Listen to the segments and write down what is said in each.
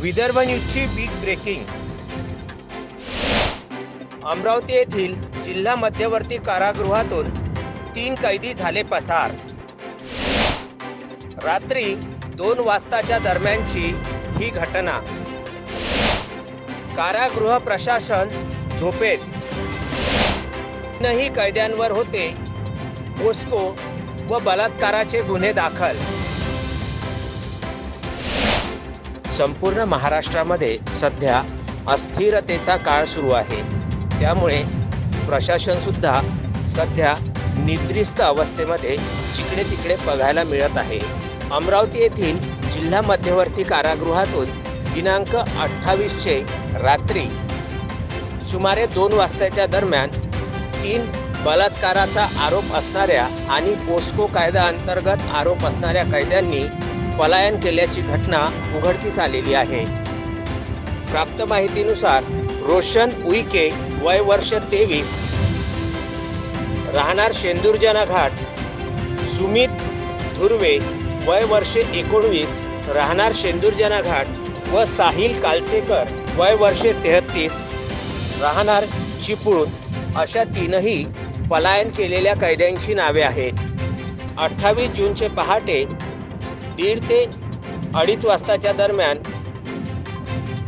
विदर्भ न्यूजची big breaking Amravati येथील जिल्हा मध्यवर्ती कारागृहातून तीन कैदी झाले पसार. रात्री दोन वाजताच्या दरम्यानची ही घटना. कारागृह प्रशासन झोपेत. तीनही कैद्यांवर होते. पोस्को व बलात्काराचे गुन्हे दाखल. संपूर्ण महाराष्ट्रामध्ये सध्या अस्थिरतेचा काळ सुरू आहे. त्यामुळे प्रशासनसुद्धा सध्या निद्रिस्त अवस्थेमध्ये जिकडे तिकडे बघायला मिळत आहे. अमरावती येथील जिल्हा मध्यवर्ती कारागृहातून दिनांक अठ्ठावीसचे रात्री सुमारे दोन वाजताच्या दरम्यान तीन बलात्काराचा आरोप असणाऱ्या आणि पोस्को कायदा अंतर्गत आरोप असणाऱ्या कैद्यांनी पलायन केल्याची घटना उघडकीस आलेली आहे. प्राप्त माहितीनुसार रोशन उईके वय वर्ष तेवीस. राहणार शेंदुरजना घाट. सुमित धुर्वे वय वर्ष एकोणवीस. राहणार शेंदुरजना घाट व साहिल कालसेकर वय वर्ष तेहत्तीस राहणार चिपळूण. अशा तीनही पलायन केलेल्या कैद्यांची नावे आहेत. अठ्ठावीस जूनचे पहाटे दीड ते अडीच वाजताच्या दरम्यान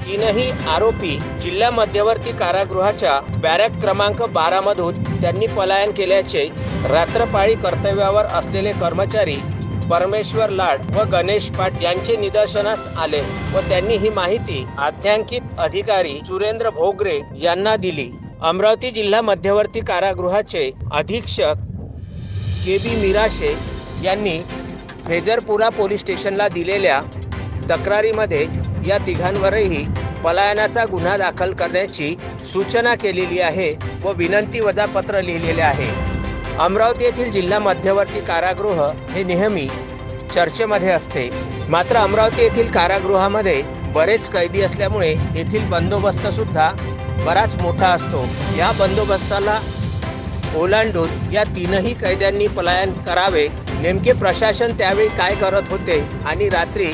तीनही आरोपी जिल्हा मध्यवर्ती कारागृहाच्या बॅरक क्रमांक बारा मधून त्यांनी पलायन केल्याचे रात्रपाळी कर्तव्यावर असलेले कर्मचारी परमेश्वर लाड व गणेश पाट यांचे निदर्शनास आले व त्यांनी ही माहिती आध्यांकित अधिकारी सुरेंद्र भोगरे यांना दिली. अमरावती जिल्हा मध्यवर्ती कारागृहाचे अधीक्षक के बी मिराशे यांनी फ्रेझरपुरा पोलीस स्टेशनला दिलेल्या तक्रारीमध्ये या तिघांवरही पलायनाचा गुन्हा दाखल करण्याची सूचना केलेली आहे व विनंती वजापत्र लिहिलेले आहे. अमरावती येथील जिल्हा मध्यवर्ती कारागृह हे नेहमी चर्चेमध्ये असते. मात्र अमरावती येथील कारागृहामध्ये बरेच कैदी असल्यामुळे येथील बंदोबस्त सुद्धा बराच मोठा असतो. या बंदोबस्ताला ओलांडून या तीनही कैद्यांनी पलायन करावे नेमके प्रशासन त्यावेळी काय करत होते आणि रात्री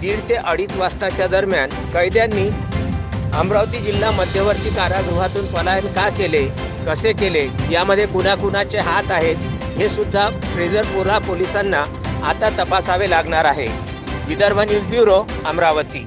दीड ते अडीच वाजताच्या दरम्यान कैद्यांनी अमरावती जिल्हा मध्यवर्ती कारागृहातून पलायन का केले कसे केले यामध्ये कुणाकुणाचे हात आहेत हे सुद्धा फ्रेझरपुरा पोलिसांना आता तपासावे लागणार आहे. Vidarbha news bureau Amravati.